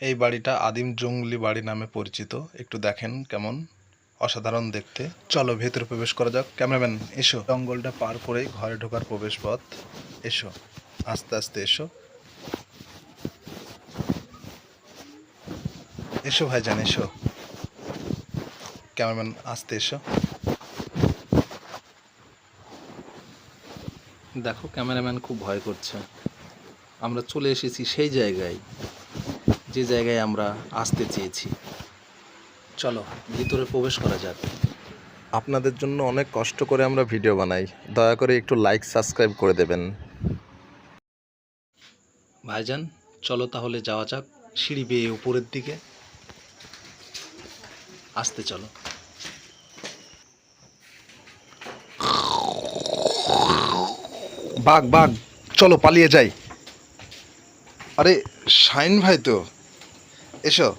এই বাড়িটা আদিম জঙ্গলি বাড়ি নামে পরিচিত। একটু দেখেন কেমন অসাধারণ দেখতে। চলো ভেতরে প্রবেশ করা যাক। ক্যামেরাম্যান, এসো। জঙ্গলটা পার করেই ঘরে ঢোকার প্রবেশ পথ এসো। আস্তে আস্তে এসো। এসো ভাইজান, এসো। ক্যামেরাম্যান, আস্তে এসো। দেখো, ক্যামেরাম্যান খুব ভয় করছে। আমরা চলে এসেছি সেই জায়গায়। যে জায়গায় আমরা আসতে চেয়েছি। চলো ভিতরে প্রবেশ করা যাক। আপনাদের জন্য অনেক কষ্ট করে আমরা ভিডিও বানাই। দয়া করে একটু লাইক সাবস্ক্রাইব করে দেবেন। ভাইজান চলো তাহলে যাওয়া যাক সিঁড়ি বেয়ে উপরের দিকে। আসতে চলো। বাঘ বাঘ চলো পালিয়ে যাই। আরে শাইন ভাই তো। এসো।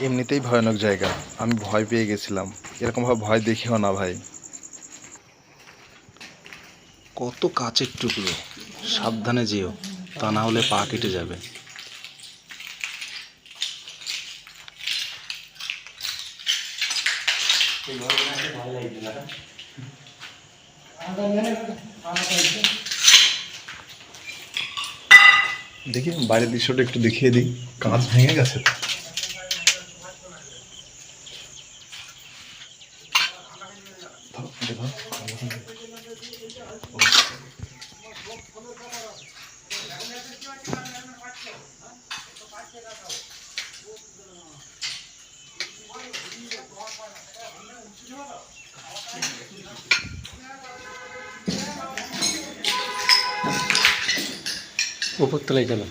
এমনিতেই ভয়ানক জায়গা। আমি ভয় পেয়ে গেছিলাম। এরকমভাবে ভয় দেখিও না ভাই। কত কাচের টুকরো। সাবধানে যেও তা না হলে পা কেটে যাবে। দেখি বাইরের দৃশ্যটা একটু দেখিয়ে দিই কাঁচ ভেঙে গেছে উপরতলায় চলো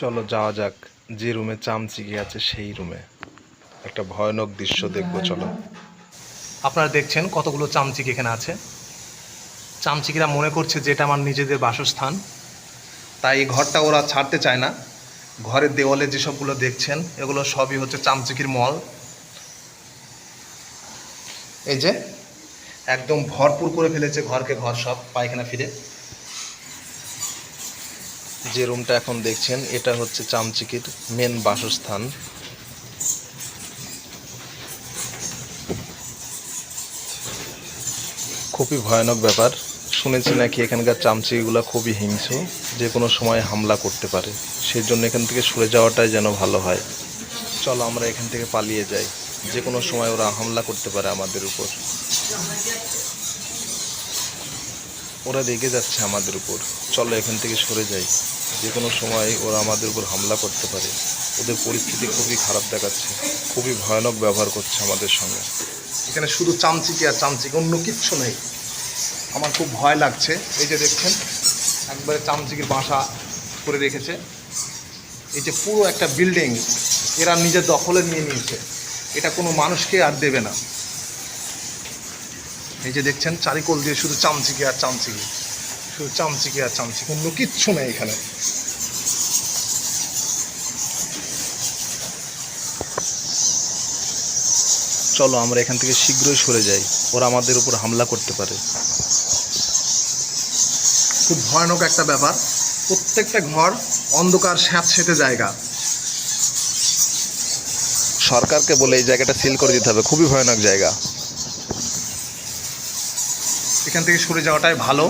চলো যাওয়া যাক যে রুমে চামচিকি আছে সেই রুমে। একটা ভয়ানক দৃশ্য দেখব চলো। আপনারা দেখছেন কতগুলো চামচিক এখানে আছে। চামচিকিরা মনে করছে যে এটা আমার নিজেদের বাসস্থান। তাই এই ঘরটা ওরা ছাড়তে চায় না। ঘরের দেওয়ালে যেসবগুলো দেখছেন, এগুলো সবই হচ্ছে চামচিকির মল। এই যে, একদম ভরপুর করে ফেলেছে ঘরকে ঘর সব, পায়খানা ফিরে। যে রুমটা এখন দেখছেন, এটা হচ্ছে চামচিকির মেন বাসস্থান। খুবই ভয়ানক ব্যাপার। শুনেছি নাকি এখানকার চামচিকিগুলো খুবই হিংস্র, যে কোনো সময় হামলা করতে পারে। সেই জন্য এখান থেকে সরে যাওয়াটাই যেন ভালো হয়। চলো আমরা এখান থেকে পালিয়ে যাই। যে কোনো সময় ওরা হামলা করতে পারে আমাদের উপর। ওরা রেগে যাচ্ছে আমাদের উপর। চলো এখান থেকে সরে যাই। যে কোনো সময় ওরা আমাদের উপর হামলা করতে পারে। ওদের পরিস্থিতি খুবই খারাপ দেখাচ্ছে। খুবই ভয়ানক ব্যবহার করছে আমাদের সঙ্গে। এখানে শুধু চামচিকি আর চামচিকি অন্য কিচ্ছু নেই। আমার খুব ভয় লাগছে। এই যে দেখছেন, একবারে চামচিকির বাসা করে রেখেছে। এই যে পুরো একটা বিল্ডিং এরা নিজের দখলে নিয়ে নিয়েছে। এটা কোনো মানুষকে আর দেবে না। এই যে দেখছেন, চারিকোল দিয়ে শুধু চামচিকি আর চামচিকি। শুধু চামচিকি আর চামচিকি। অন্য কিচ্ছু নেই এখানে। চলো, আমরা এখান থেকে শীঘ্রই সরে যাই। ওরা আমাদের উপর হামলা করতে পারে। খুব ভয়ানক একটা ব্যাপার। প্রত্যেকটা ঘর অন্ধকার স্যাঁতসেঁতে জায়গা। সরকারকে বলে এই জায়গাটা সিল করে দিতে হবে খুবই ভয়ানক জায়গা। এখান থেকে সরে যাওয়াটাই ভালো।